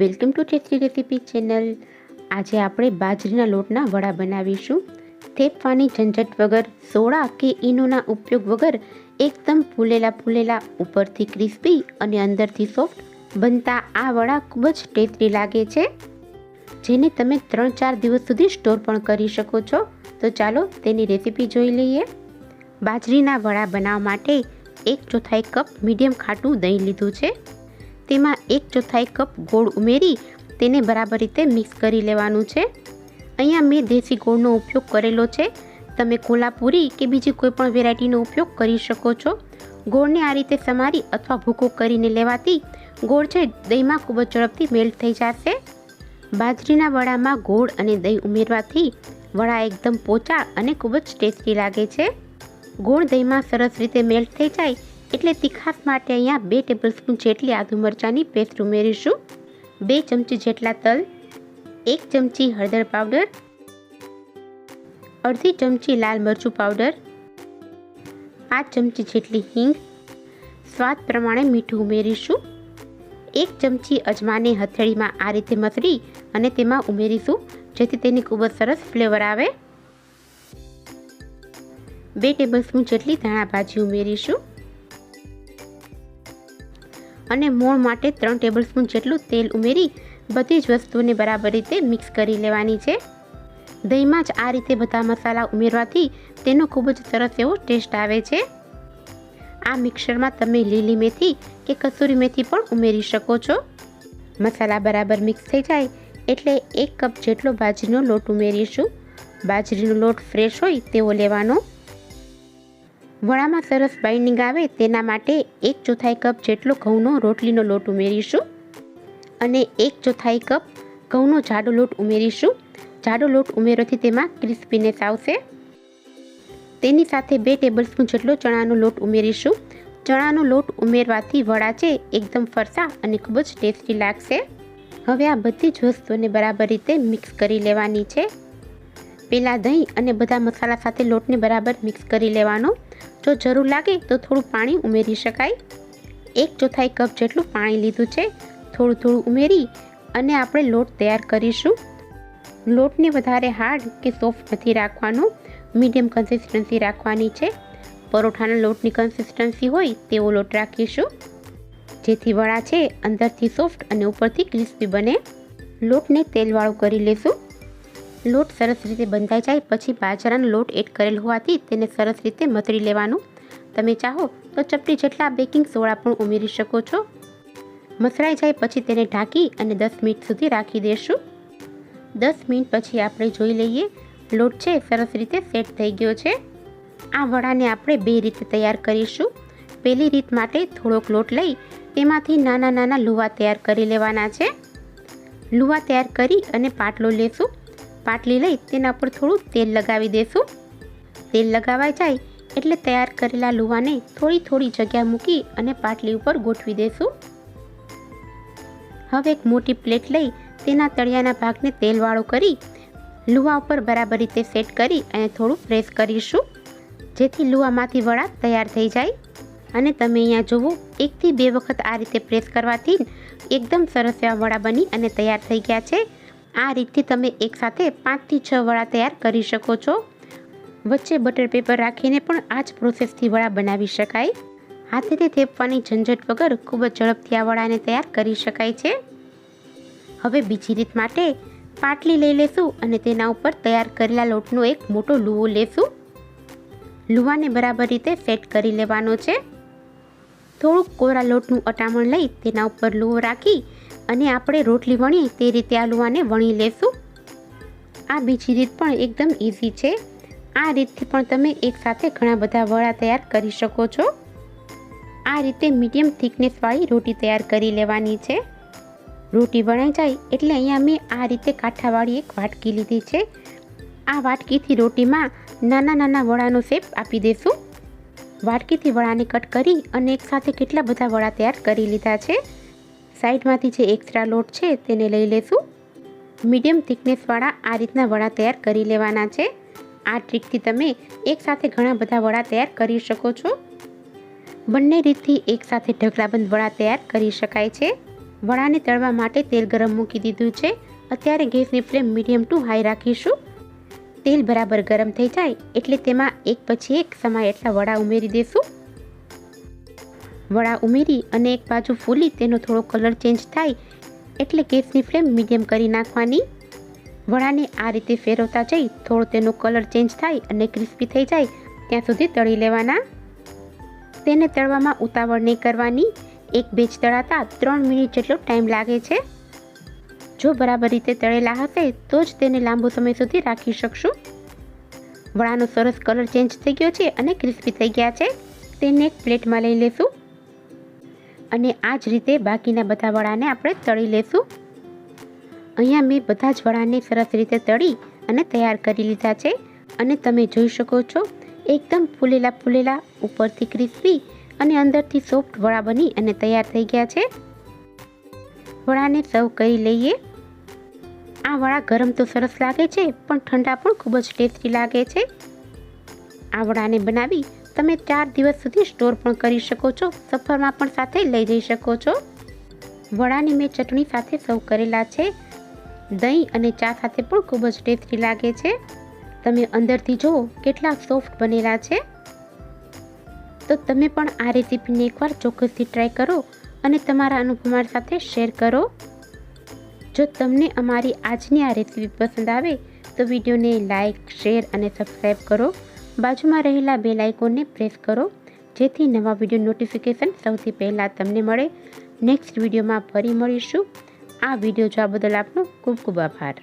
Welcome to tasty recipe channel. આજે આપણે બાજરીના લોટના વડા બનાવીશું. થેપવાની ઝંઝટ વગર, સોડા કે ઈનોના ઉપયોગ વગર એકદમ ફૂલેલા ફૂલેલા, ઉપરથી ક્રિસ્પી અને અંદરથી સોફ્ટ બનતા આ વડા ખૂબ જ ટેસ્ટી લાગે છે. જેને તમે ત્રણ ચાર દિવસ સુધી સ્ટોર પણ કરી શકો છો. તો ચાલો તેની રેસીપી જોઈ લઈએ. બાજરીના વડા બનાવવા માટે એક ચોથાઈ કપ મીડિયમ ખાટું દહીં લીધું છે. તેમાં એક ચોથાઈ કપ ગોળ ઉમેરી તેને બરાબર રીતે મિક્સ કરી લેવાનું છે. અહીંયા મેં દેશી ગોળનો ઉપયોગ કરેલો છે. તમે કોલ્હાપુરી કે બીજી કોઈપણ વેરાયટીનો ઉપયોગ કરી શકો છો. ગોળને આ રીતે સમારી અથવા ભૂકો કરીને લેવાથી ગોળ છે દહીંમાં ખૂબ જ ઝડપથી મેલ્ટ થઈ જશે. બાજરીના વડામાં ગોળ અને દહીં ઉમેરવાથી વડા એકદમ પોચા અને ખૂબ જ ટેસ્ટી લાગે છે. ગોળ દહીંમાં સરસ રીતે મેલ્ટ થઈ જાય એટલે તીખાસ માટે અહીંયા બે ટેબલસ્પૂન જેટલી આદુ મરચાંની પેસ્ટ ઉમેરીશું. બે ચમચી જેટલા તલ, એક ચમચી હળદર પાવડર અડધી ચમચી લાલ મરચું પાવડર પાંચ ચમચી જેટલી હિંગ, સ્વાદ પ્રમાણે મીઠું ઉમેરીશું. એક ચમચી અજમાને હથેળીમાં આ રીતે મસળી અને તેમાં ઉમેરીશું, જેથી તેની ખૂબ જ સરસ ફ્લેવર આવે. બે ટેબલસ્પૂન જેટલી ધાણા ભાજી ઉમેરીશું. અને મોણ માટે ત્રણ ટેબલસ્પૂન જેટલું તેલ ઉમેરી બધી જ વસ્તુઓને બરાબર રીતે મિક્સ કરી લેવાની છે. દહીંમાં જ આ રીતે બધા મસાલા ઉમેરવાથી તેનો ખૂબ જ સરસ એવો ટેસ્ટ આવે છે. આ મિક્સરમાં તમે લીલી મેથી કે કસૂરી મેથી પણ ઉમેરી શકો છો. મસાલા બરાબર મિક્સ થઈ જાય એટલે એક કપ જેટલો બાજરીનો લોટ ઉમેરીશું. બાજરીનો લોટ ફ્રેશ હોય તેવો લેવાનો. વડામાં સરસ બાઇન્ડિંગ આવે તેના માટે એક ચોથાઈ કપ જેટલો ઘઉંનો રોટલીનો લોટ ઉમેરીશું અને એક ચોથાઈ કપ ઘઉંનો જાડો લોટ ઉમેરીશું. જાડો લોટ ઉમેરોથી તેમાં ક્રિસ્પીનેસ આવશે. તેની સાથે બે ટેબલસ્પૂન જેટલો ચણાનો લોટ ઉમેરીશું. ચણાનો લોટ ઉમેરવાથી વડા છે એકદમ ફરસા અને ખૂબ જ ટેસ્ટી લાગશે. હવે આ બધી જ વસ્તુઓને બરાબર રીતે મિક્સ કરી લેવાની છે. પહેલાં દહીં અને બધા મસાલા સાથે લોટને બરાબર મિક્સ કરી લેવાનો. જો જરૂર લાગે તો થોડું પાણી ઉમેરી શકાય. એક ચોથાઈ કપ જેટલું પાણી લીધું છે, થોડું થોડું ઉમેરી અને આપણે લોટ તૈયાર કરીશું. લોટને વધારે હાર્ડ કે સોફ્ટ નથી રાખવાનો, મીડિયમ કન્સિસ્ટન્સી રાખવાની છે. પરોઠાના લોટની કન્સિસ્ટન્સી હોય તેવો લોટ રાખીશું. જેથી વડા છે, અંદરથી સોફ્ટ અને ઉપરથી ક્રિસ્પી બને. લોટને તેલવાળો કરી લેશું. લોટ સરસ રીતે બંધાઈ જાય, પછી બાજરાનો લોટ એડ કરેલ હોવાથી તેને સરસ રીતે મસળી લેવાનું. તમે ચાહો તો ચપટી જેટલા બેકિંગ સોડા પણ ઉમેરી શકો છો. મસળાઈ જાય પછી તેને ઢાંકી અને દસ મિનિટ સુધી રાખી દેશું. દસ મિનિટ પછી આપણે જોઈ લઈએ, લોટ છે સરસ રીતે સેટ થઈ ગયો છે. આ વડાને આપણે બે રીતે તૈયાર કરીશું. પહેલી રીત માટે થોડોક લોટ લઈ, તેમાંથી નાના નાના લુવા તૈયાર કરી લેવાના છે. લુવા તૈયાર કરી અને પાટલો લેશું. પાટલી લઈ તેના પર થોડું તેલ લગાવી દેશું. તેલ લગાવાઈ જાય એટલે તૈયાર કરેલા લુવાને થોડી થોડી જગ્યા મૂકી અને પાટલી ઉપર ગોઠવી દેશું. હવે એક મોટી પ્લેટ લઈ તેના તળિયાના ભાગને તેલવાળો કરી લુવા ઉપર બરાબર રીતે સેટ કરી અને થોડું પ્રેસ કરીશું. જેથી લુવામાંથી વડા તૈયાર થઈ જાય. અને તમે અહીંયા જુઓ, એકથી બે વખત આ રીતે પ્રેસ કરવાથી એકદમ સરસ એવા વડા બની અને તૈયાર થઈ ગયા છે. આ રીતથી તમે એકસાથે પાંચથી છ વડા તૈયાર કરી શકો છો. વચ્ચે બટર પેપર રાખીને પણ આ જ પ્રોસેસથી વડા બનાવી શકાય. હાથેથી થેપવાની ઝંઝટ વગર ખૂબ જ ઝડપથી આ વડાને તૈયાર કરી શકાય છે. હવે બીજી રીત માટે પાટલી લઈ લેશું અને તેના ઉપર તૈયાર કરેલા લોટનો એક મોટો લૂવો લેશું. લુવાને બરાબર રીતે સેટ કરી લેવાનો છે. થોડુંક કોરા લોટનું અટામણ લઈ તેના ઉપર લૂવો રાખી અને આપણે રોટલી વણીએ તે રીતે આ વણી લેશું. આ બીજી રીત પણ એકદમ ઇઝી છે. આ રીતથી પણ તમે એકસાથે ઘણા બધા વડા તૈયાર કરી શકો છો. આ રીતે મીડિયમ થિકનેસવાળી રોટી તૈયાર કરી લેવાની છે. રોટી વણાઈ જાય એટલે અહીંયા મેં આ રીતે કાંઠાવાળી એક વાટકી લીધી છે. આ વાટકીથી રોટીમાં નાના નાના વડાનો શેપ આપી દઈશું વાટકીથી વડાને કટ કરી અને એકસાથે કેટલા બધા વડા તૈયાર કરી લીધા છે. સાઈડમાંથી જે એક્સ્ટ્રા લોટ છે તેને લઈ લેશું. મીડિયમ થિકનેસવાળા આ રીતના વડા તૈયાર કરી લેવાના છે. આ ટ્રીકથી તમે એકસાથે ઘણા બધા વડા તૈયાર કરી શકો છો. બંને રીતથી એકસાથે ઢગલાબંધ વડા તૈયાર કરી શકાય છે. વડાને તળવા માટે તેલ ગરમ મૂકી દીધું છે. અત્યારે ગેસની ફ્લેમ મીડિયમ ટુ હાઈ રાખીશું. તેલ બરાબર ગરમ થઈ જાય એટલે તેમાં એક પછી એક સમાય એટલા વડા ઉમેરી દેશું. વડા ઉમેરી અને એક બાજુ ફૂલી તેનો થોડો કલર ચેન્જ થાય એટલે ગેસની ફ્લેમ મીડિયમ કરી નાખવાની. વડાને આ રીતે ફેરવતા જઈ થોડો તેનો કલર ચેન્જ થાય અને ક્રિસ્પી થઈ જાય ત્યાં સુધી તળી લેવાના. તેને તળવામાં ઉતાવળ નહીં કરવાની. એક બેચ તળાતા ત્રણ મિનિટ જેટલો ટાઈમ લાગે છે. જો બરાબર રીતે તળેલા હશે તો જ તેને લાંબો સમય સુધી રાખી શકશું. વડાનો સરસ કલર ચેન્જ થઈ ગયો છે અને ક્રિસ્પી થઈ ગયા છે. તેને એક પ્લેટમાં લઈ લેશું. અને આ જ રીતે બાકીના બધા વડાને આપણે તળી લેશું. અહીંયા મેં બધા જ વડાને સરસ રીતે તળી અને તૈયાર કરી લીધા છે. અને તમે જોઈ શકો છો, એકદમ ફૂલેલા ફૂલેલા, ઉપરથી ક્રિસ્પી અને અંદરથી સોફ્ટ વડા બની અને તૈયાર થઈ ગયા છે. વડાને સર્વ કરી લઈએ. આ વડા ગરમ તો સરસ લાગે છે, પણ ઠંડા પણ ખૂબ જ ટેસ્ટી લાગે છે. આ વડાને બનાવી તમે ચાર દિવસ સુધી સ્ટોર પણ કરી શકો છો, સફરમાં પણ સાથે લઈ જઈ શકો છો. વડાની મેં ચટણી સાથે સર્વ કરેલા છે. દહીં અને ચા સાથે પણ ખૂબ જ ટેસ્ટી લાગે છે. તમે અંદરથી જુઓ કેટલા સોફ્ટ બનેલા છે. તો તમે પણ આ રેસીપીને એકવાર ચોક્કસથી ટ્રાય કરો અને તમારા અનુભવ મારી સાથે શેર કરો. જો તમને અમારી આજની આ રેસીપી પસંદ આવે તો વિડીયોને લાઇક શેર અને સબસ્ક્રાઈબ કરો. બાજુમાં રહેલા બેલ આઇકોનને પ્રેસ કરો, જેથી નવા વીડિયો નોટિફિકેશન સૌથી પહેલાં તમને મળે. નેક્સ્ટ વિડીયોમાં ફરી મળીશું. આ વીડિયો જોવા બદલ આપનો ખૂબ ખૂબ આભાર.